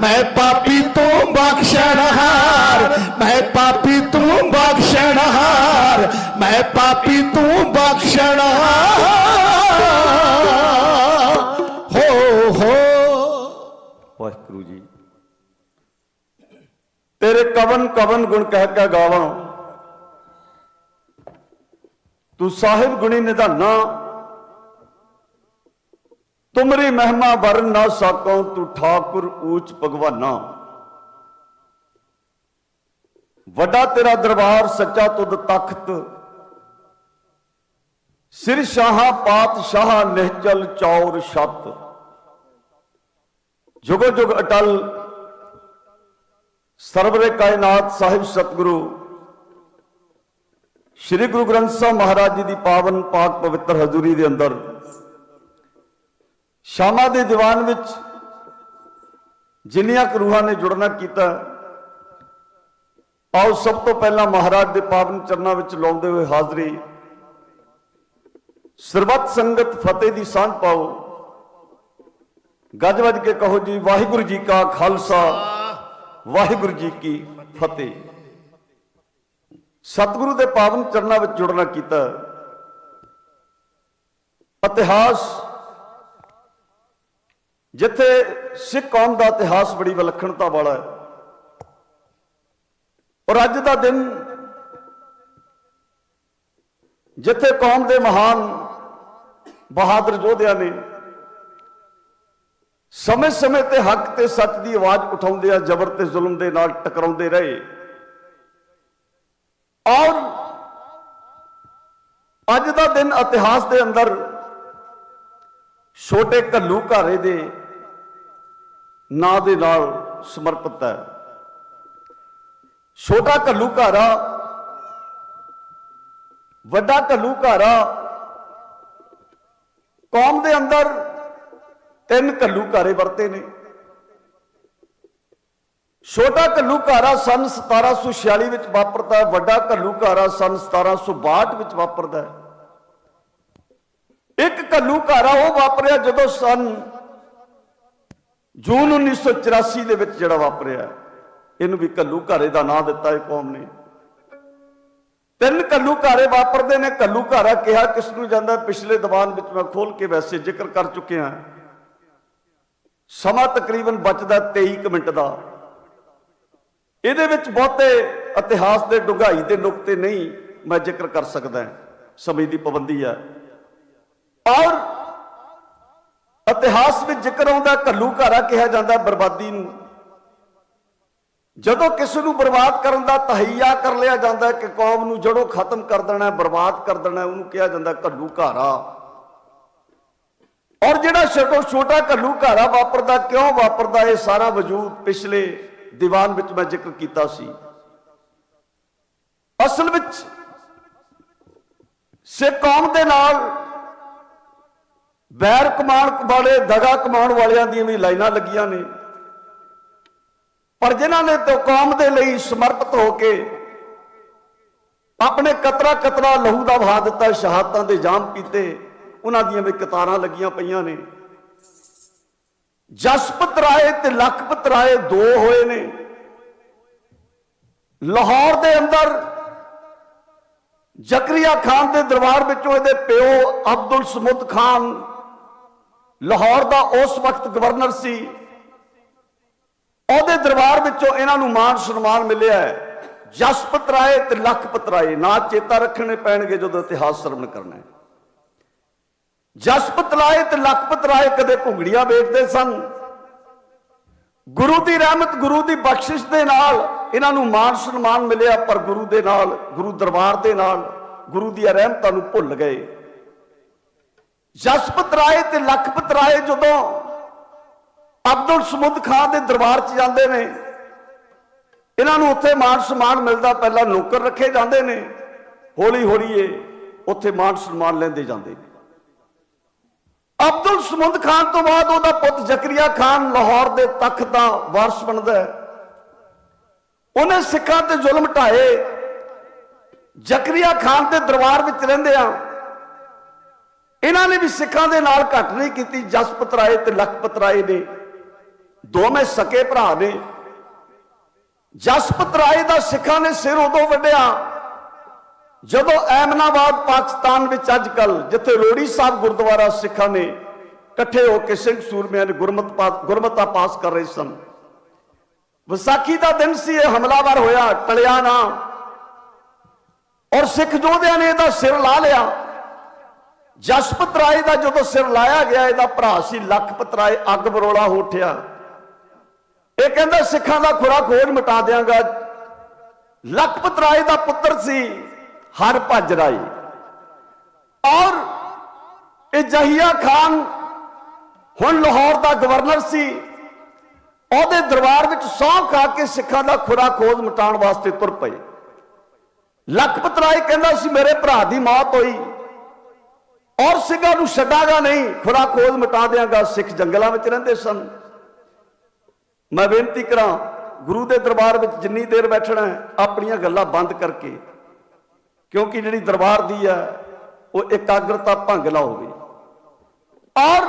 ਮੈਂ ਪਾਪੀ ਤੂੰ ਬਖਸ਼ਣਹਾਰ ਮੈਂ ਪਾਪੀ ਤੂੰ ਬਖਸ਼ਣਹਾਰ ਮੈਂ ਪਾਪੀ ਤੂੰ ਬਖਸ਼ਣਹਾਰ ਹੋ ਹੋ। ਵਾਹਿਗੁਰੂ ਜੀ। ਤੇਰੇ ਕਵਨ ਕਵਨ ਗੁਣ ਕਹਿ ਕੇ ਗਾਵਾਂ। ਤੂੰ ਸਾਹਿਬ ਗੁਣੀ ਨਿਧਾਨਾ। ਤੁਮਰੀ ਮਹਿਮਾ ਵਰਨ ਨਾ ਸਾਕੋ, ਤੂੰ ਠਾਕੁਰ ਊਚ ਭਗਵਾਨਾ। ਵੱਡਾ ਤੇਰਾ ਦਰਬਾਰ ਸੱਚਾ ਤੁਧ ਤਖਤ। ਸਿਰ ਸ਼ਾਹਾਂ ਪਾਤਸ਼ਾਹ ਨਿਹਚਲ ਚੌਰ ਛਤ। ਜੁਗੋ ਜੁਗ ਅਟਲ ਸਰਵਰੇ ਕਾਇਨਾਤ ਸਾਹਿਬ ਸਤਿਗੁਰੂ। ਸ੍ਰੀ ਗੁਰੂ ਗ੍ਰੰਥ ਸਾਹਿਬ ਮਹਾਰਾਜ ਜੀ ਦੀ ਪਾਵਨ ਪਾਕ ਪਵਿੱਤਰ ਹਜ਼ੂਰੀ ਦੇ ਅੰਦਰ ਸ਼ਾਮਾ ਦੇ ਦੀਵਾਨ ਵਿੱਚ ਜਿੰਨੀਆਂ ਕਰੂਹਾਂ ਨੇ ਜੁੜਨਾ ਕੀਤਾ, ਆਓ ਸਭ ਤੋਂ ਪਹਿਲਾਂ ਮਹਾਰਾਜ ਦੇ ਪਾਵਨ ਚਰਨਾਂ ਵਿੱਚ ਲਾਉਂਦੇ ਹੋਏ ਹਾਜ਼ਰੀ। ਸਰਬੱਤ ਸੰਗਤ ਫਤਿਹ ਦੀ ਸਾਂਝ ਪਾਓ। ਗੱਜ ਵੱਜ ਕੇ ਕਹੋ ਜੀ, ਵਾਹਿਗੁਰੂ ਜੀ ਕਾ ਖਾਲਸਾ, ਵਾਹਿਗੁਰੂ ਜੀ ਕੀ ਫਤਿਹ। ਸਤਿਗੁਰੂ ਦੇ ਪਾਵਨ ਚਰਨਾਂ ਵਿੱਚ ਜੁੜਨਾ ਕੀਤਾ। ਇਤਿਹਾਸ ਜਿੱਥੇ ਸਿੱਖ ਕੌਮ ਦਾ ਇਤਿਹਾਸ ਬੜੀ ਵਿਲੱਖਣਤਾ ਵਾਲਾ ਹੈ। ਔਰ ਅੱਜ ਦਾ ਦਿਨ ਜਿੱਥੇ ਕੌਮ ਦੇ ਮਹਾਨ ਬਹਾਦਰ ਯੋਧਿਆਂ ਨੇ ਸਮੇਂ-ਸਮੇਂ ਤੇ ਹੱਕ ਤੇ ਸੱਚ ਦੀ ਆਵਾਜ਼ ਉਠਾਉਂਦੇ ਆ ਜ਼ਬਰ ਤੇ ਜ਼ੁਲਮ ਦੇ ਨਾਲ ਟਕਰਾਉਂਦੇ ਰਹੇ ਔਰ ਅੱਜ ਦਾ ਦਿਨ ਇਤਿਹਾਸ ਦੇ ਅੰਦਰ ਛੋਟੇ ਕੱਲੂ ਘਾਰੇ ਦੇ ਨਾਂ ਦੇ ਨਾਲ ਸਮਰਪਿਤ ਹੈ। ਛੋਟਾ ਘੱਲੂ ਘਾਰਾ ਵੱਡਾ ਕੱਲੂ ਘਾਰਾ ਕੌਮ ਦੇ ਅੰਦਰ ਤਿੰਨ ਕੱਲੂ ਘਾਰੇ ਵਰਤੇ ਨੇ। ਛੋਟਾ ਕੱਲੂ ਘਾਰਾ ਸਨ 1746 ਵਿੱਚ ਵਾਪਰਦਾ ਹੈ, ਵੱਡਾ ਕੱਲੂ ਘਾਰਾ ਸਨ 1762 ਵਿੱਚ ਵਾਪਰਦਾ ਹੈ। ਇੱਕ ਘੱਲੂ ਘਾਰਾ ਉਹ ਵਾਪਰਿਆ ਜਦੋਂ ਸਨ ਜੂਨ 1984 ਦੇ ਵਿੱਚ ਜਿਹੜਾ ਵਾਪਰਿਆ ਇਹਨੂੰ ਵੀ ਕੱਲੂ ਘਾਰੇ ਦਾ ਨਾਂ ਦਿੱਤਾ ਹੈ ਕੌਮ ਨੇ। ਤਿੰਨ ਕੱਲੂ ਘਾਰੇ ਵਾਪਰਦੇ ਨੇ, ਕੱਲੂ ਘਾਰਾ ਕਿਹਾ ਕਿਸ ਨੂੰ ਜਾਂਦਾ ਪਿਛਲੇ ਦੀਵਾਨ ਵਿੱਚ ਮੈਂ ਖੋਲ ਕੇ ਵੈਸੇ ਜ਼ਿਕਰ ਕਰ ਚੁੱਕਿਆ ਸਮਾਂ ਤਕਰੀਬਨ ਬਚਦਾ 23 ਕੁ ਮਿੰਟ ਦਾ। ਇਹਦੇ ਵਿੱਚ ਬਹੁਤੇ ਇਤਿਹਾਸ ਦੇ ਡੁੰਗਾਈ ਦੇ ਨੁਕਤੇ ਨਹੀਂ ਮੈਂ ਜ਼ਿਕਰ ਕਰ ਸਕਦਾ ਸਮੇਂ ਦੀ ਪਾਬੰਦੀ ਹੈ। ਔਰ ਇਤਿਹਾਸ ਵਿੱਚ ਜ਼ਿਕਰ ਆਉਂਦਾ, ਘੱਲੂ ਘਾਰਾ ਕਿਹਾ ਜਾਂਦਾ, ਬਰਬਾਦੀ ਨੂੰ। ਜਦੋਂ ਕਿਸੇ ਨੂੰ ਬਰਬਾਦ ਕਰਨ ਦਾ ਤਹਈਆ ਕਰ ਲਿਆ ਜਾਂਦਾ ਕਿ ਕੌਮ ਨੂੰ ਜੜੋਂ ਖਤਮ ਕਰ ਦੇਣਾ ਬਰਬਾਦ ਕਰ ਦੇਣਾ ਉਹਨੂੰ ਕਿਹਾ ਜਾਂਦਾ ਕੱਲੂ ਘਾਰਾ। ਔਰ ਜਿਹੜਾ ਛੋਟੋ ਛੋਟਾ ਘੱਲੂ ਘਾਰਾ ਵਾਪਰਦਾ, ਕਿਉਂ ਵਾਪਰਦਾ, ਇਹ ਸਾਰਾ ਵਜੂਦ ਪਿਛਲੇ ਦੀਵਾਨ ਵਿੱਚ ਮੈਂ ਜ਼ਿਕਰ ਕੀਤਾ ਸੀ। ਅਸਲ ਵਿੱਚ ਸਿੱਖ ਕੌਮ ਦੇ ਨਾਲ ਬੈਰ ਕਮਾਣ ਵਾਲੇ, ਦਗਾ ਕਮਾਉਣ ਵਾਲਿਆਂ ਦੀਆਂ ਵੀ ਲਾਈਨਾਂ ਲੱਗੀਆਂ ਨੇ। ਪਰ ਜਿਨ੍ਹਾਂ ਨੇ ਤੋਂ ਕੌਮ ਦੇ ਲਈ ਸਮਰਪਿਤ ਹੋ ਕੇ ਆਪਣੇ ਕਤਰਾ ਕਤਰਾ ਲਹੂ ਦਾ ਵਹਾ ਦਿੱਤਾ, ਸ਼ਹਾਦਤਾਂ ਦੇ ਜਾਮ ਪੀਤੇ, ਉਹਨਾਂ ਦੀਆਂ ਵੀ ਕਤਾਰਾਂ ਲੱਗੀਆਂ ਪਈਆਂ ਨੇ। ਜਸਪਤ ਰਾਏ ਤੇ ਲਖਪਤ ਰਾਏ ਦੋ ਹੋਏ ਨੇ। ਲਾਹੌਰ ਦੇ ਅੰਦਰ ਜ਼ਕਰੀਆ ਖਾਨ ਦੇ ਦਰਬਾਰ ਵਿੱਚੋਂ ਇਹਦੇ ਪਿਓ ਅਬਦੁਲ ਸਮੁੱਦ ਖਾਨ ਲਾਹੌਰ ਦਾ ਉਸ ਵਕਤ ਗਵਰਨਰ ਸੀ। ਉਹਦੇ ਦਰਬਾਰ ਵਿੱਚੋਂ ਇਹਨਾਂ ਨੂੰ ਮਾਣ ਸਨਮਾਨ ਮਿਲਿਆ ਹੈ। ਜਸਪਤ ਰਾਏ ਤੇ ਲਖਪਤ ਰਾਏ ਨਾ ਚੇਤਾ ਰੱਖਣੇ ਪੈਣਗੇ ਜਦੋਂ ਇਤਿਹਾਸ ਸਰਵਣ ਕਰਨਾ ਹੈ। ਜਸਪਤ ਰਾਏ ਤੇ ਲਖਪਤ ਰਾਏ ਕਦੇ ਘੁੰਗੜੀਆਂ ਵੇਚਦੇ ਸਨ। ਗੁਰੂ ਦੀ ਰਹਿਮਤ, ਗੁਰੂ ਦੀ ਬਖਸ਼ਿਸ਼ ਦੇ ਨਾਲ ਇਹਨਾਂ ਨੂੰ ਮਾਣ ਸਨਮਾਨ ਮਿਲਿਆ, ਪਰ ਗੁਰੂ ਦੇ ਨਾਲ, ਗੁਰੂ ਦਰਬਾਰ ਦੇ ਨਾਲ, ਗੁਰੂ ਦੀਆਂ ਰਹਿਮਤਾਂ ਨੂੰ ਭੁੱਲ ਗਏ। ਜਸਪਤ ਰਾਏ ਤੇ ਲਖਪਤ ਰਾਏ ਜਦੋਂ ਅਬਦੁਲ ਸਮੁੱਦ ਖਾਨ ਦੇ ਦਰਬਾਰ 'ਚ ਜਾਂਦੇ ਨੇ, ਇਹਨਾਂ ਨੂੰ ਉੱਥੇ ਮਾਣ ਸਨਮਾਨ ਮਿਲਦਾ, ਪਹਿਲਾਂ ਨੌਕਰ ਰੱਖੇ ਜਾਂਦੇ ਨੇ, ਹੌਲੀ ਹੌਲੀ ਇਹ ਉੱਥੇ ਮਾਣ ਸਨਮਾਨ ਲੈਂਦੇ ਜਾਂਦੇ ਨੇ। ਅਬਦੁਲ ਸਮੁੰਦ ਖਾਨ ਤੋਂ ਬਾਅਦ ਉਹਦਾ ਪੁੱਤ ਜ਼ਕਰੀਆ ਖਾਨ ਲਾਹੌਰ ਦੇ ਤਖਤ ਦਾ ਵਾਰਸ ਬਣਦਾ ਹੈ। ਉਹਨੇ ਸਿੱਖਾਂ ਤੇ ਜ਼ੁਲਮ ਢਾਏ। ਜ਼ਕਰੀਆ ਖਾਨ ਦੇ ਦਰਬਾਰ ਵਿੱਚ ਰਹਿੰਦੇ ਆ। ਇਹਨਾਂ ਨੇ ਵੀ ਸਿੱਖਾਂ ਦੇ ਨਾਲ ਘੱਟ ਨਹੀਂ ਕੀਤੀ ਜਸਪਤ ਰਾਏ ਤੇ ਲਖਪਤ ਰਾਏ ਨੇ। ਦੋਵੇਂ ਸਕੇ ਭਰਾ ਨੇ। ਜਸਪਤ ਰਾਏ ਦਾ ਸਿੱਖਾਂ ਨੇ ਸਿਰ ਉਦੋਂ ਵੱਢਿਆ ਜਦੋਂ ਐਮਨਾਬਾਦ, ਪਾਕਿਸਤਾਨ ਵਿੱਚ ਅੱਜ ਕੱਲ ਜਿੱਥੇ ਰੋੜੀ ਸਾਹਿਬ ਗੁਰਦੁਆਰਾ ਸਿੱਖਾਂ ਨੇ ਇਕੱਠੇ ਹੋ ਕੇ ਸਿੰਘ ਸੂਰਮਿਆਂ ਨੇ ਗੁਰਮਤ ਗੁਰਮਤਾ ਪਾਸ ਕਰ ਰਹੇ ਸਨ। ਵਿਸਾਖੀ ਦਾ ਦਿਨ ਸੀ, ਇਹ ਹਮਲਾਵਰ ਹੋਇਆ, ਟਲਿਆ ਨਾ। ਔਰ ਸਿੱਖ ਜੋਧਿਆਂ ਨੇ ਇਹਦਾ ਸਿਰ ਲਾ ਲਿਆ। ਜਸਪਤ ਰਾਏ ਦਾ ਜਦੋਂ ਸਿਰ ਲਾਇਆ ਗਿਆ, ਇਹਦਾ ਭਰਾ ਸੀ ਲਖਪਤ ਰਾਏ ਅੱਗ ਬਰੋਲਾ ਹੋ ਉੱਠਿਆ। ਇਹ ਕਹਿੰਦਾ, ਸਿੱਖਾਂ ਦਾ ਖੁਰਾ ਖੋਜ ਮਿਟਾ ਦਿਆਂਗਾ। ਲਖਪਤ ਰਾਏ ਦਾ ਪੁੱਤਰ ਸੀ ਹਰ ਭੱਜ ਰਾਏ ਔਰ ਇਹ ਜਹੀਆ ਖਾਨ ਹੁਣ ਲਾਹੌਰ ਦਾ ਗਵਰਨਰ ਸੀ। ਉਹਦੇ ਦਰਬਾਰ ਵਿੱਚ ਸੌਂ ਖਾ ਕੇ ਸਿੱਖਾਂ ਦਾ ਖੁਰਾ ਖੋਜ ਮਿਟਾਉਣ ਵਾਸਤੇ ਤੁਰ ਪਏ। ਲਖਪਤ ਰਾਏ ਕਹਿੰਦਾ ਸੀ, ਮੇਰੇ ਭਰਾ ਦੀ ਮੌਤ ਹੋਈ। ਔਰ ਸਿੰਘਾਂ ਨੂੰ ਛੱਡਾਂਗਾ ਨਹੀਂ। ਖੁਰਾ ਖੋਜ ਮਿਟਾ ਦੇਾਂਗਾ ਸਿੱਖ ਜੰਗਲਾਂ ਵਿੱਚ ਰਹਿੰਦੇ ਸਨ। ਮੈਂ ਬੇਨਤੀ ਕਰਾਂ, ਗੁਰੂ ਦੇ ਦਰਬਾਰ ਵਿੱਚ ਜਿੰਨੀ ਦੇਰ ਬੈਠਣਾ ਹੈ, ਆਪਣੀਆਂ ਗੱਲਾਂ ਬੰਦ ਕਰਕੇ। ਕਿਉਂਕਿ ਜਿਹੜੀ ਦਰਬਾਰ ਦੀ ਹੈ, ਉਹ ਇਕਾਗਰਤਾ ਭੰਗ ਨਾ ਹੋਵੇ। ਔਰ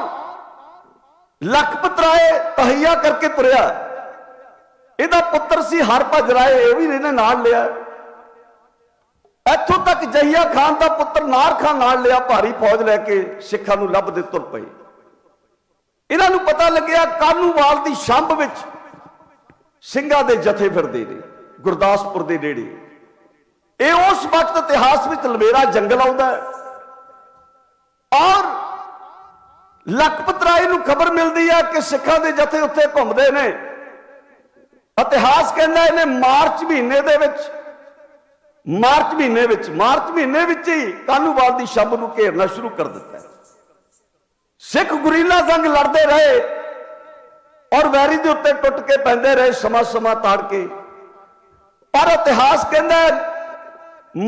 ਲਖਪਤ ਰਾਏ ਤਹਈਆ ਕਰਕੇ ਤੁਰਿਆ। ਇਹਦਾ ਪੁੱਤਰ ਸੀ ਹਰਭਜ ਰਾਏ, ਇਹ ਵੀ ਇਹਨੇ ਨਾਲ ਲਿਆ। ਇੱਥੋਂ ਤੱਕ ਜਹੀਆ ਖਾਨ ਦਾ ਪੁੱਤਰ ਨਾਰ ਖਾਨ ਨਾਲ ਲਿਆ ਭਾਰੀ ਫੌਜ ਲੈ ਕੇ ਸਿੱਖਾਂ ਨੂੰ ਲੱਭਦੇ ਤੁਰ ਪਏ। ਇਹਨਾਂ ਨੂੰ ਪਤਾ ਲੱਗਿਆ ਕਾਨੂੰਵਾਲ ਦੀ ਸ਼ੰਭ ਵਿੱਚ ਸਿੰਘਾਂ ਦੇ ਜਥੇ ਫਿਰਦੇ ਨੇ, ਗੁਰਦਾਸਪੁਰ ਦੇ ਨੇੜੇ। ਇਹ ਉਸ ਵਕਤ ਇਤਿਹਾਸ ਵਿੱਚ ਲਵੇਰਾ ਜੰਗਲ ਆਉਂਦਾ ਹੈ। ਔਰ ਲਖਪਤ ਰਾਏ ਨੂੰ ਖਬਰ ਮਿਲਦੀ ਹੈ ਕਿ ਸਿੱਖਾਂ ਦੇ ਜਥੇ ਉੱਥੇ ਘੁੰਮਦੇ ਨੇ। ਇਤਿਹਾਸ ਕਹਿੰਦਾ ਇਹਨੇ ਮਾਰਚ ਮਹੀਨੇ ਦੇ ਵਿੱਚ ਮਾਰਚ ਮਹੀਨੇ ਵਿੱਚ, ਮਾਰਚ ਮਹੀਨੇ ਵਿੱਚ ਹੀ ਕਾਨੂੰਵਾਲ ਦੀ ਸ਼ਬ ਨੂੰ ਘੇਰਨਾ ਸ਼ੁਰੂ ਕਰ ਦਿੱਤਾ ਸਿੱਖ ਗੁਰੀਲਾ ਸੰਗ ਲੜਦੇ ਰਹੇ ਔਰ ਵੈਰੀ ਦੇ ਉੱਤੇ ਟੁੱਟ ਕੇ ਪੈਂਦੇ ਰਹੇ, ਸਮਾਂ ਸਮਾਂ ਤਾੜ ਕੇ। ਪਰ ਇਤਿਹਾਸ ਕਹਿੰਦਾ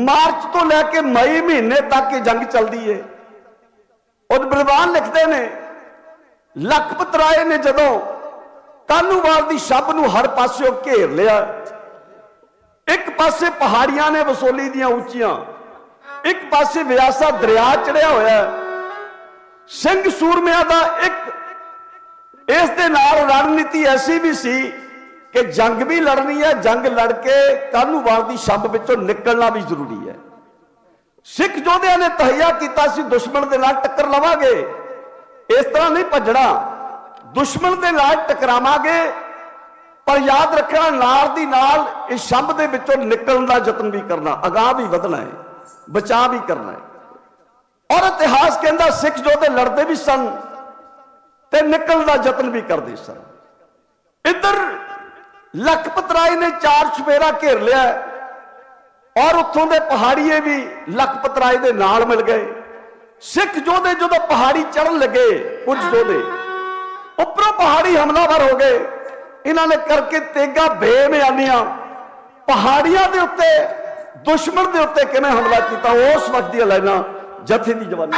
ਮਾਰਚ ਤੋਂ ਲੈ ਕੇ ਮਈ ਮਹੀਨੇ ਤੱਕ ਇਹ ਜੰਗ ਚੱਲਦੀ ਏ ਉਹ ਬਲਵਾਨ ਲਿਖਦੇ ਨੇ, ਲਖਪਤ ਰਾਏ ਨੇ ਜਦੋਂ ਕਾਨੂੰਵਾਲ ਦੀ ਸ਼ਬ ਨੂੰ ਹਰ ਪਾਸਿਓਂ ਘੇਰ ਲਿਆ ਇੱਕ ਪਾਸੇ ਪਹਾੜੀਆਂ ਨੇ ਵਸੋਲੀ ਦੀਆਂ ਉੱਚੀਆਂ, ਇੱਕ ਪਾਸੇ ਵਿਆਸਾ ਦਰਿਆ ਚੜਿਆ ਹੋਇਆ ਸਿੰਘ ਸੂਰਮਿਆਂ ਦਾ ਇੱਕ, ਇਸ ਦੇ ਨਾਲ ਰਣਨੀਤੀ ਐਸੀ ਵੀ ਸੀ ਕਿ ਜੰਗ ਵੀ ਲੜਨੀ ਹੈ, ਜੰਗ ਲੜ ਕੇ ਕਾਨੂੰਵਾਰ ਦੀ ਸ਼ੰਭ ਵਿੱਚੋਂ ਨਿਕਲਣਾ ਵੀ ਜ਼ਰੂਰੀ ਹੈ। ਸਿੱਖ ਯੋਧਿਆਂ ਨੇ ਤਹਈਆ ਕੀਤਾ ਸੀ, ਦੁਸ਼ਮਣ ਦੇ ਨਾਲ ਟੱਕਰ ਲਵਾਂਗੇ। ਇਸ ਤਰ੍ਹਾਂ ਨਹੀਂ ਭੱਜਣਾ, ਦੁਸ਼ਮਣ ਦੇ ਨਾਲ ਟਕਰਾਵਾਂਗੇ ਪਰ ਯਾਦ ਰੱਖਣਾ, ਨਾਲ ਦੀ ਨਾਲ ਇਹ ਸ਼ੰਭ ਦੇ ਵਿੱਚੋਂ ਨਿਕਲਣ ਦਾ ਯਤਨ ਵੀ ਕਰਨਾ, ਅਗਾਹ ਵੀ ਵਧਣਾ ਹੈ, ਬਚਾਅ ਵੀ ਕਰਨਾ ਹੈ। ਔਰ ਇਤਿਹਾਸ ਕਹਿੰਦਾ, ਸਿੱਖ ਜੋਧੇ ਲੜਦੇ ਵੀ ਸਨ ਤੇ ਨਿਕਲਣ ਦਾ ਯਤਨ ਵੀ ਕਰਦੇ ਸਨ। ਇੱਧਰ ਲਖਪਤ ਰਾਏ ਨੇ ਚਾਰ ਛਪੇਰਾ ਘੇਰ ਲਿਆ ਔਰ ਉੱਥੋਂ ਦੇ ਪਹਾੜੀਏ ਵੀ ਲਖਪਤ ਰਾਏ ਦੇ ਨਾਲ ਮਿਲ ਗਏ। ਸਿੱਖ ਜੋਧੇ ਜਦੋਂ ਪਹਾੜੀ ਚੜਨ ਲੱਗੇ, ਕੁਝ ਜੋਧੇ ਉੱਪਰੋਂ ਪਹਾੜੀ ਹਮਲਾਵਰ ਹੋ ਗਏ। ਇਹਨਾਂ ਨੇ ਕਰਕੇ ਤੇਗਾ ਬੇਮਿਆਨੀਆਂ। ਪਹਾੜੀਆਂ ਦੇ ਉੱਤੇ, ਦੁਸ਼ਮਣ ਦੇ ਉੱਤੇ ਕਿਵੇਂ ਹਮਲਾ ਕੀਤਾ? ਉਸ ਵਕਤ ਦੀਆਂ ਲਾਈਨਾਂ ਜਥੇ ਦੀ ਜਵਾਨੀ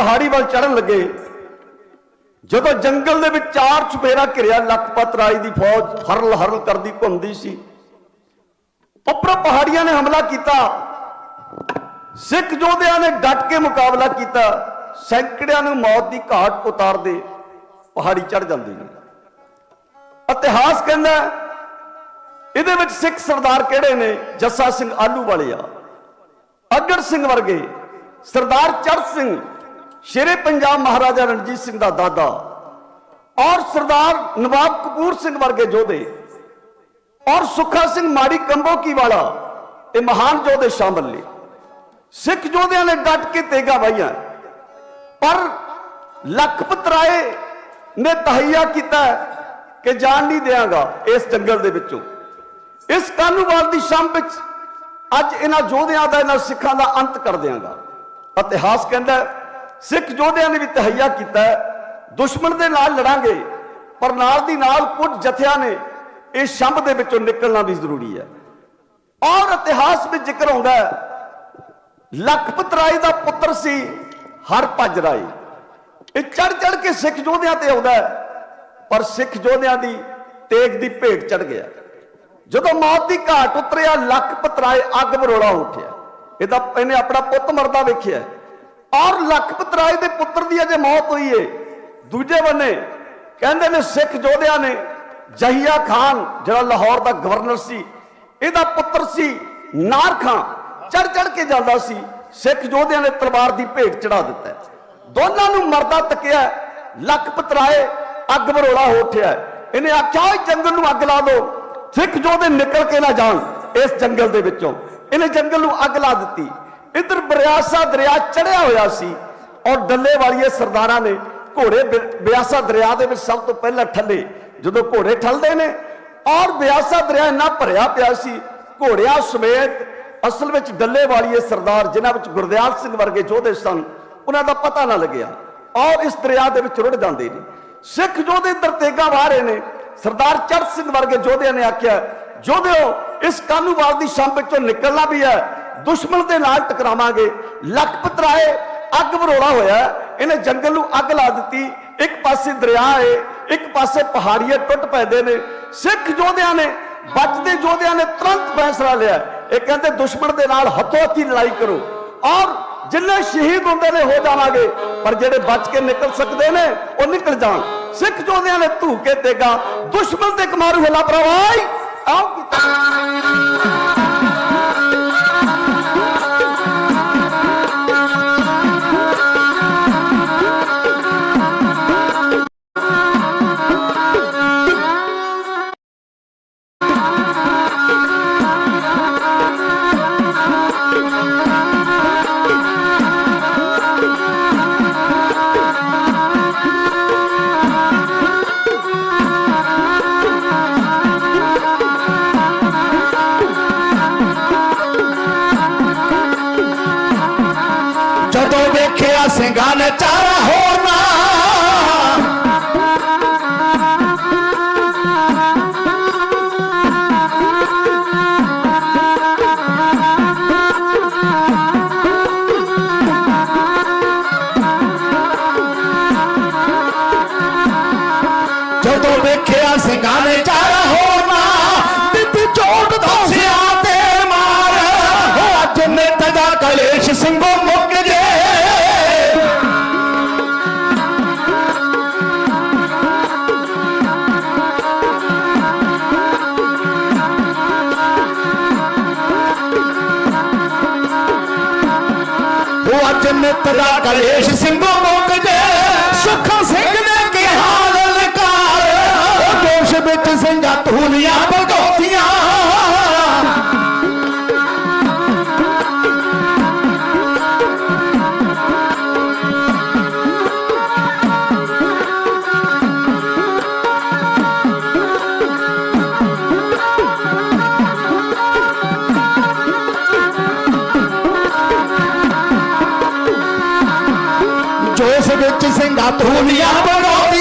ਪਹਾੜੀ ਵੱਲ ਚੜਨ ਲੱਗੇ। ਜਦੋਂ ਜੰਗਲ ਦੇ ਵਿੱਚ ਚਾਰ ਚੁਪੇਰਾ ਘਿਰਿਆ, ਲਖਪਤ ਰਾਏ ਦੀ ਫੌਜ ਹਰਲ ਹਰਲ ਕਰਦੀ ਘੁੰਮਦੀ ਸੀ। ਉੱਪਰੋਂ ਪਹਾੜੀਆਂ ਨੇ ਹਮਲਾ ਕੀਤਾ। ਸਿੱਖ ਯੋਧਿਆਂ ਨੇ ਡਟ ਕੇ ਮੁਕਾਬਲਾ ਕੀਤਾ। ਸੈਂਕੜਿਆਂ ਨੂੰ ਮੌਤ ਦੀ ਘਾਟ ਉਤਾਰਦੇ ਪਹਾੜੀ ਚੜ ਜਾਂਦੇ ਨੇ। ਇਤਿਹਾਸ ਕਹਿੰਦਾ ਇਹਦੇ ਵਿੱਚ ਸਿੱਖ ਸਰਦਾਰ ਕਿਹੜੇ ਨੇ? ਜੱਸਾ ਸਿੰਘ ਆਲੂ ਵਾਲੇ ਆ। ਅਗਰ ਸਿੰਘ ਵਰਗੇ। ਸਰਦਾਰ ਚੜ ਸਿੰਘ ਸ਼ੇਰੇ ਪੰਜਾਬ ਮਹਾਰਾਜਾ ਰਣਜੀਤ ਸਿੰਘ ਦਾ ਦਾਦਾ ਔਰ ਸਰਦਾਰ ਨਵਾਬ ਕਪੂਰ ਸਿੰਘ ਵਰਗੇ ਯੋਧੇ ਔਰ ਸੁੱਖਾ ਸਿੰਘ ਮਾੜੀ ਕੰਬੋਕੀ ਵਾਲਾ ਇਹ ਮਹਾਨ ਯੋਧੇ ਸ਼ਾਮਲ ਨੇ। ਸਿੱਖ ਯੋਧਿਆਂ ਨੇ ਡਟ ਕੇ ਤੇਗਾ ਵਾਈਆਂ ਪਰ ਲਖਪਤ ਰਾਏ ਨੇ ਤਹਈਆ ਕੀਤਾ ਕਿ ਜਾਨ ਨਹੀਂ ਦਿਆਂਗਾ ਇਸ ਜੰਗਲ ਦੇ ਵਿੱਚੋਂ। ਇਸ ਕਾਨੂੰਵਾਲ ਦੀ ਸ਼ਾਮ ਵਿੱਚ ਅੱਜ ਇਹਨਾਂ ਯੋਧਿਆਂ ਦਾ, ਇਹਨਾਂ ਸਿੱਖਾਂ ਦਾ ਅੰਤ ਕਰ ਦਿਆਂਗਾ। ਇਤਿਹਾਸ ਕਹਿੰਦਾ ਸਿੱਖ ਯੋਧਿਆਂ ਨੇ ਵੀ ਤਹਈਆ ਕੀਤਾ ਦੁਸ਼ਮਣ ਦੇ ਨਾਲ ਲੜਾਂਗੇ, ਪਰ ਨਾਲ ਦੀ ਨਾਲ ਕੁਝ ਜਥਿਆਂ ਨੇ ਇਹ ਸ਼ੰਭ ਦੇ ਵਿੱਚੋਂ ਨਿਕਲਣਾ ਵੀ ਜ਼ਰੂਰੀ ਹੈ। ਔਰ ਇਤਿਹਾਸ ਵਿੱਚ ਜ਼ਿਕਰ ਆਉਂਦਾ ਹੈ ਲਖਪਤ ਰਾਏ ਦਾ ਪੁੱਤਰ ਸੀ ਹਰਭਜ ਰਾਏ। ਇਹ ਚੜ ਚੜ ਕੇ ਸਿੱਖ ਯੋਧਿਆਂ ਤੇ ਆਉਂਦਾ ਪਰ ਸਿੱਖ ਯੋਧਿਆਂ ਦੀ ਤੇਗ ਦੀ ਭੇਟ ਚੜ ਗਿਆ। ਜਦੋਂ ਮੌਤ ਦੀ ਘਾਟ ਉਤਰਿਆ ਲਖਪਤ ਰਾਏ ਅੱਗ ਬਰੋਲਾ ਉੱਠਿਆ। ਇਹਦਾ ਇਹਨੇ ਆਪਣਾ ਪੁੱਤ ਮਰਦਾ ਵੇਖਿਆ। ਔਰ ਲਖਪਤ ਰਾਏ ਦੇ ਪੁੱਤਰ ਦੀ ਅਜੇ ਮੌਤ ਹੋਈ ਏ। ਦੂਜੇ ਬੰਨੇ ਕਹਿੰਦੇ ਨੇ ਸਿੱਖ ਯੋਧਿਆਂ ਨੇ ਜਹੀਆ ਖਾਨ, ਜਿਹੜਾ ਲਾਹੌਰ ਦਾ ਗਵਰਨਰ ਸੀ, ਇਹਦਾ ਪੁੱਤਰ ਸੀ ਨਾਰ ਖਾਂ ਚੜ ਚੜ ਕੇ ਜਾਂਦਾ ਸੀ, ਸਿੱਖ ਯੋਧਿਆਂ ਨੇ ਤਲਵਾਰ ਦੀ ਭੇਟ ਚੜਾ ਦਿੱਤਾ। ਦੋਨਾਂ ਨੂੰ ਮਰਦਾ ਤੱਕਿਆ, ਲਖਪਤ ਰਾਏ ਅੱਗ ਬਰੋਲਾ ਹੋ ਉੱਠਿਆ। ਇਹਨੇ ਆਖਿਆ, ਓਏ ਜੰਗਲ ਨੂੰ ਅੱਗ ਲਾ ਦਿਓ ਸਿੱਖ ਯੋਧੇ ਨਿਕਲ ਕੇ ਨਾ ਜਾਣ ਇਸ ਜੰਗਲ ਦੇ ਵਿੱਚੋਂ। ਇਹਨੇ ਜੰਗਲ ਨੂੰ ਅੱਗ ਲਾ ਦਿੱਤੀ। ਇਧਰ ਬਰਿਆਸਾ ਦਰਿਆ ਚੜਿਆ ਹੋਇਆ ਸੀ ਔਰ ਡੱਲੇ ਵਾਲੀਏ ਸਰਦਾਰਾਂ ਨੇ ਘੋੜੇ ਬਿਆਸਾ ਦਰਿਆ ਦੇ ਵਿੱਚ ਸਭ ਤੋਂ ਪਹਿਲਾਂ ਠੱਲੇ, ਜਦੋਂ ਘੋੜੇ ਠੱਲਦੇ ਨੇ ਔਰ ਬਿਆਸਾ ਦਰਿਆ ਇੰਨਾ ਭਰਿਆ ਪਿਆ ਸੀ, ਘੋੜਿਆਂ ਸਮੇਤ ਅਸਲ ਵਿੱਚ ਡੱਲੇ ਵਾਲੀਏ ਸਰਦਾਰ ਜਿਨ੍ਹਾਂ ਵਿੱਚ ਗੁਰਦਿਆਲ ਸਿੰਘ ਵਰਗੇ ਯੋਧੇ ਸਨ, ਉਹਨਾਂ ਦਾ ਪਤਾ ਨਾ ਲੱਗਿਆ ਔਰ ਇਸ ਦਰਿਆ ਦੇ ਵਿੱਚ ਰੁੜ ਜਾਂਦੇ ਨੇ। ਸਿੱਖ ਯੋਧੇ ਇੱਧਰ ਤੇਗਾ ਵਾਹ ਰਹੇ ਨੇ, ਸਰਦਾਰ ਚੜ੍ਹ ਸਿੰਘ ਵਰਗੇ ਯੋਧਿਆਂ ਨੇ ਆਖਿਆ, ਯੋਧਿਓ, ਇਸ ਕਾਨੂੰਵਾਲ ਦੀ ਸ਼ੰਭ ਵਿੱਚੋਂ ਨਿਕਲਣਾ ਵੀ ਹੈ ਦੁਸ਼ਮਣ ਦੇ ਨਾਲ ਟਕਰਾਵਾਂਗੇ। ਲਖਪਤ ਰਾਏ ਅੱਗ ਬਰੋਲਾ ਹੋਇਆ। ਇਹਨੇ ਜੰਗਲ ਨੂੰ ਅੱਗ ਲਾ ਦਿੱਤੀ। ਇੱਕ ਪਾਸੇ ਦਰਿਆ ਏ, ਇੱਕ ਪਾਸੇ ਪਹਾੜੀਏ ਟੁੱਟ ਪੈਂਦੇ ਨੇ। ਸਿੱਖ ਯੋਧਿਆਂ ਨੇ ਬਚਦੇ ਯੋਧਿਆਂ ਨੇ ਤੁਰੰਤ ਫੈਸਲਾ ਲਿਆ। ਇਹ ਕਹਿੰਦੇ, ਦੁਸ਼ਮਣ ਦੇ ਨਾਲ ਹੱਥੋਂ ਹੱਥੀ ਲੜਾਈ ਕਰੋ। ਔਰ ਜਿੰਨੇ ਸ਼ਹੀਦ ਹੁੰਦੇ ਨੇ ਹੋ ਜਾਵਾਂਗੇ। ਪਰ ਜਿਹੜੇ ਬਚ ਕੇ ਨਿਕਲ ਸਕਦੇ ਨੇ, ਉਹ ਨਿਕਲ ਜਾਣ। ਸਿੱਖ ਯੋਧਿਆਂ ਨੇ ਧੂ ਕੇ ਤੇਗਾ। ਦੁਸ਼ਮਣ ਤੇ ਕਮਾਰੂ ਹਲਾ ਪ੍ਰਵਾਈ ਆਓ ਕੀਤਾ। ਜਦੋਂ ਵੇਖਿਆ ਸਿੰਘਾਂ ਨੇ ਚਾਰਾ ਹੋਰਨਾ ਦਿੱਤੀ ਚੋਟ ਦਸਿਆ ਤੇ ਮਾਰ। ਹੋ ਅੱਜ ਨਿਤ ਦਾ ਕਲੇਸ਼ ਸਿੰਘੋ ਮੁੱਕ ਜੇ। ਉਹ ਅੱਜ ਨਿਤ ਦਾ ਕਲੇਸ਼ ਸਿੰਘੋ ਮੁੱਕ ਜੇ। ਸੁੱਖਾ ਸਿੰਘ ਵਿੱਚ ਸਿੰਘਾਂ ਧੂਲੀਆਂ ਭਗੌਤੀਆਂ ਜੋਸ਼ ਵਿੱਚ ਸਿੰਘਾਂ ਧੂਲੀਆਂ ਬਣਾਉਂਦੀਆਂ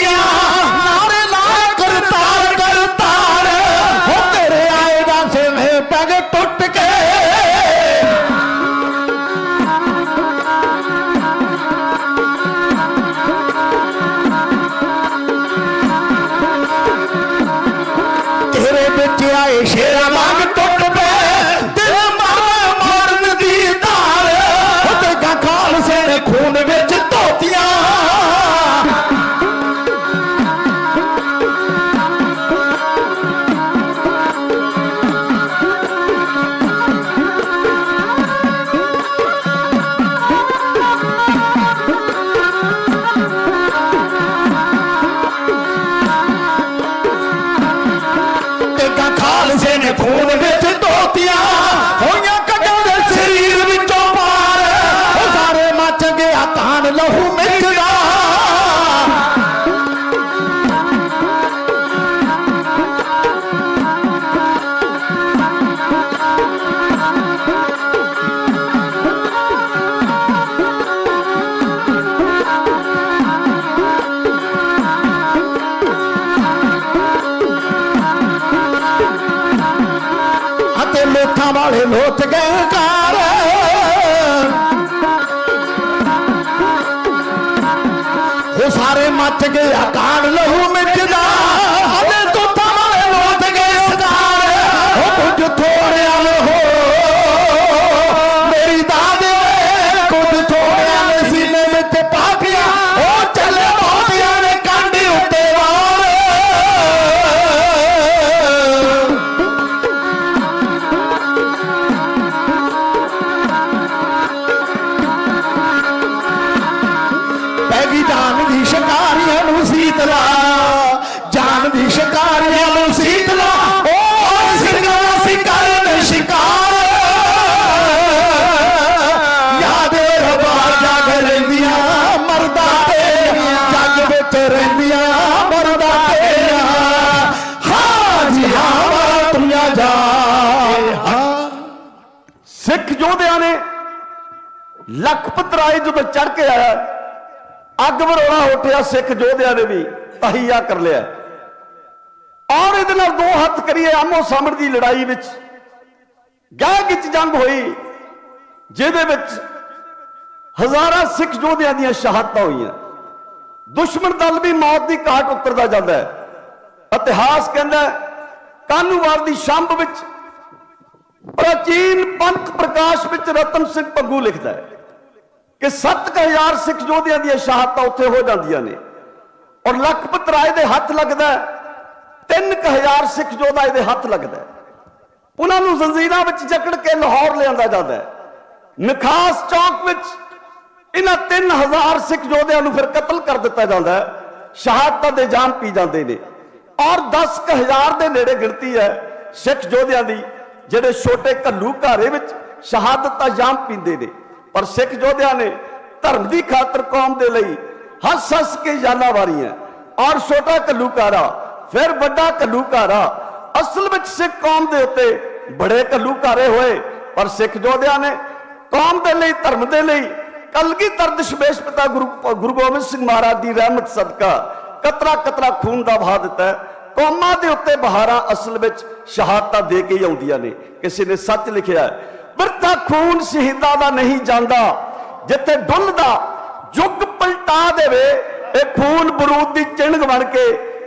ਲੋਥਾਂ ਵਾਲੇ ਲੋਥ ਕਾਰ ਸਾਰੇ ਮੱਚ ਗਏ ਆਕਾੜ ਲਹੂ ਲਖਪਤ ਰਾਏ ਜਦੋਂ ਚੜ ਕੇ ਆਇਆ। ਅੱਗ ਵਰੋਲਾ ਉੱਠਿਆ ਸਿੱਖ ਯੋਧਿਆਂ ਨੇ ਵੀ ਤਹੀਆ ਕਰ ਲਿਆ। ਔਰ ਇਹਦੇ ਨਾਲ ਦੋ ਹੱਥ ਕਰੀਏ ਆਮੋ ਸਾਹਮਣ ਦੀ ਲੜਾਈ ਵਿੱਚ ਗਾਹ ਵਿੱਚ ਜੰਗ ਹੋਈ ਜਿਹਦੇ ਵਿੱਚ ਹਜ਼ਾਰਾਂ ਸਿੱਖ ਯੋਧਿਆਂ ਦੀਆਂ ਸ਼ਹਾਦਤਾਂ ਹੋਈਆਂ। ਦੁਸ਼ਮਣ ਦਲ ਵੀ ਮੌਤ ਦੀ ਘਾਟ ਉਤਰਦਾ ਜਾਂਦਾ ਹੈ। ਇਤਿਹਾਸ ਕਹਿੰਦਾ ਹੈ, ਕਾਹਨੂਵਾਰ ਦੀ ਸ਼ੰਭ ਵਿੱਚ ਪ੍ਰਾਚੀਨ ਪੰਥ ਪ੍ਰਕਾਸ਼ ਵਿੱਚ ਰਤਨ ਸਿੰਘ ਪੰਗੂ ਲਿਖਦਾ ਹੈ। ਕਿ 7000 ਸਿੱਖ ਯੋਧਿਆਂ ਦੀਆਂ ਸ਼ਹਾਦਤਾਂ ਉੱਥੇ ਹੋ ਜਾਂਦੀਆਂ ਨੇ। ਔਰ ਲਖਪਤ ਰਾਏ ਦੇ ਹੱਥ ਲੱਗਦਾ ਹੈ। 3000 ਸਿੱਖ ਯੋਧਾ ਇਹਦੇ ਹੱਥ ਲੱਗਦਾ ਉਹਨਾਂ ਨੂੰ ਜ਼ੰਜੀਰਾਂ ਵਿੱਚ ਜਕੜ ਕੇ ਲਾਹੌਰ ਲਿਆਂਦਾ ਜਾਂਦਾ ਹੈ। ਨਖਾਸ ਚੌਕ ਵਿੱਚ ਇਹਨਾਂ 3000 ਸਿੱਖ ਯੋਧਿਆਂ ਨੂੰ ਫਿਰ ਕਤਲ ਕਰ ਦਿੱਤਾ ਜਾਂਦਾ ਹੈ। ਸ਼ਹਾਦਤਾਂ ਦੇ ਜਾਨ ਪੀ ਜਾਂਦੇ ਨੇ। ਔਰ 10000 ਦੇ ਨੇੜੇ ਗਿਣਤੀ ਹੈ ਸਿੱਖ ਯੋਧਿਆਂ ਦੀ, ਜਿਹੜੇ ਛੋਟੇ ਘੱਲੂ ਘਾਰੇ ਵਿੱਚ ਸ਼ਹਾਦਤਾਂ ਜਾਨ ਪੀਂਦੇ ਨੇ। ਪਰ ਸਿੱਖ ਯੋਧਿਆਂ ਨੇ ਧਰਮ ਦੀ ਖਾਤਰ ਕੌਮ ਦੇ ਲਈ ਹੱਸ ਹੱਸ ਕੇ ਜਾਨਾਂ ਵਾਰੀਆਂ। ਔਰ ਛੋਟਾ ਘੱਲੂ ਘਾਰਾ ਫਿਰ ਵੱਡਾ ਘੱਲੂ ਅਸਲ ਵਿੱਚ ਸਿੱਖ ਕੌਮ ਦੇ ਉੱਤੇ ਬੜੇ ਘੱਲੂ ਹੋਏ ਪਰ ਸਿੱਖ ਯੋਧਿਆਂ ਨੇ ਕੌਮ ਦੇ ਲਈ ਧਰਮ ਦੇ ਲਈ ਕਲਗੀਧਰ ਦਸ਼ਮੇਸ਼ ਪਿਤਾ ਗੁਰੂ ਗੁਰੂ ਗੋਬਿੰਦ ਸਿੰਘ ਮਹਾਰਾਜ ਦੀ ਰਹਿਮਤ ਸਦਕਾ ਕਤਰਾ ਕਤਰਾ ਖੂਨ ਦਾ ਵਹਾ ਦਿੱਤਾ ਕੌਮਾਂ ਦੇ ਉੱਤੇ ਬਹਾਰਾਂ ਅਸਲ ਵਿੱਚ ਸ਼ਹਾਦਤਾਂ ਦੇ ਕੇ ਹੀ ਆਉਂਦੀਆਂ ਨੇ। ਕਿਸੇ ਨੇ ਸੱਚ ਲਿਖਿਆ ਹੈ, ਬਿਰਥਾ ਖੂਨ ਸ਼ਹੀਦਾਂ ਦਾ ਨਹੀਂ ਜਾਂਦਾ। ਜਿੱਥੇ ਡੁੱਲਦਾ ਯੁੱਗ ਪਲਟਾ ਦੇਵੇ, ਇਹ ਖੂਨ ਬਰੂਦ ਦੀ ਚਿੰਨ੍ਹ ਬਣ ਕੇ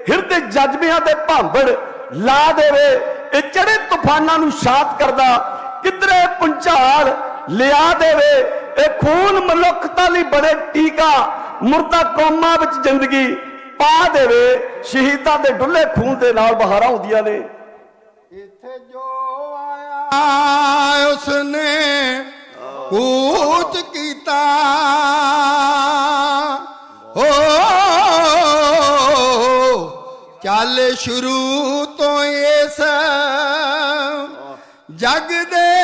ਹਿਰਦੇ ਜਜ਼ਬਿਆਂ ਦੇ ਭਾਂਬੜ ਲਾ ਦੇਵੇ। ਇਹ ਚੜੇ ਤੂਫਾਨਾਂ ਨੂੰ ਸ਼ਾਂਤ ਕਰਦਾ, ਕਿਧਰੇ ਪੁੰਚਾਲ ਲਿਆ ਦੇਵੇ। ਇਹ ਖੂਨ ਮਨੁੱਖਤਾ ਲਈ ਬੜੇ ਟੀਕਾ, ਮੁਰਦਾ ਕੌਮਾਂ ਵਿੱਚ ਜ਼ਿੰਦਗੀ ਪਾ ਦੇਵੇ। ਸ਼ਹੀਦਾਂ ਦੇ ਡੁੱਲੇ ਖੂਨ ਦੇ ਨਾਲ ਬਹਾਰਾਂ ਹੁੰਦੀਆਂ ਨੇ। ਉਸਨੇ ਕੂਚ ਕੀਤਾ। ਹੋ ਚੱਲ ਸ਼ੁਰੂ ਤੋਂ ਇਸ ਜਗ ਦੇ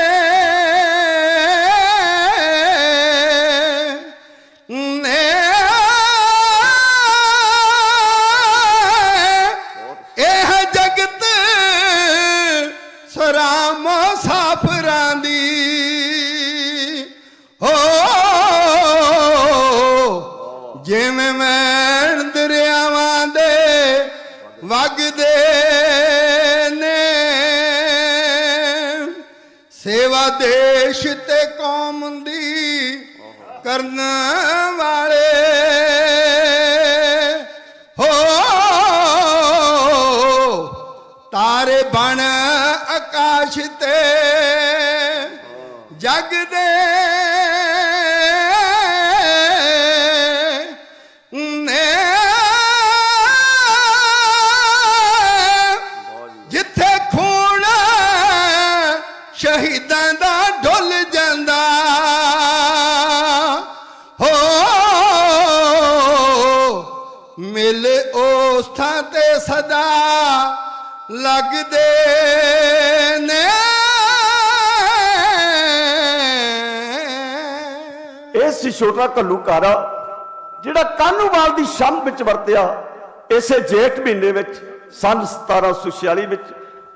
ਲੱਗਦੇ ਨੇ। ਇਹ ਸੀ ਛੋਟਾ ਘੱਲੂਕਾਰਾ ਜਿਹੜਾ ਕਾਹਨੂਵਾਲ ਦੀ ਸ਼ੰਭ ਵਿੱਚ ਵਰਤਿਆ। ਇਸੇ ਜੇਠ ਮਹੀਨੇ ਵਿੱਚ, ਸੰਨ 1746 ਵਿੱਚ,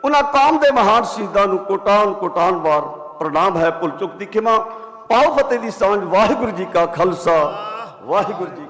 ਉਹਨਾਂ ਕੌਮ ਦੇ ਮਹਾਨ ਸ਼ਹੀਦਾਂ ਨੂੰ ਕੋਟਾਨ ਕੋਟਾਨ ਵਾਰ ਪ੍ਰਣਾਮ ਹੈ ਭੁੱਲ ਚੁੱਕ ਦੀ ਖਿਮਾ। ਪਾਓ ਫਤਿਹ ਦੀ ਸਾਂਝ, ਵਾਹਿਗੁਰੂ ਜੀ ਕਾ ਖਾਲਸਾ, ਵਾਹਿਗੁਰੂ ਜੀ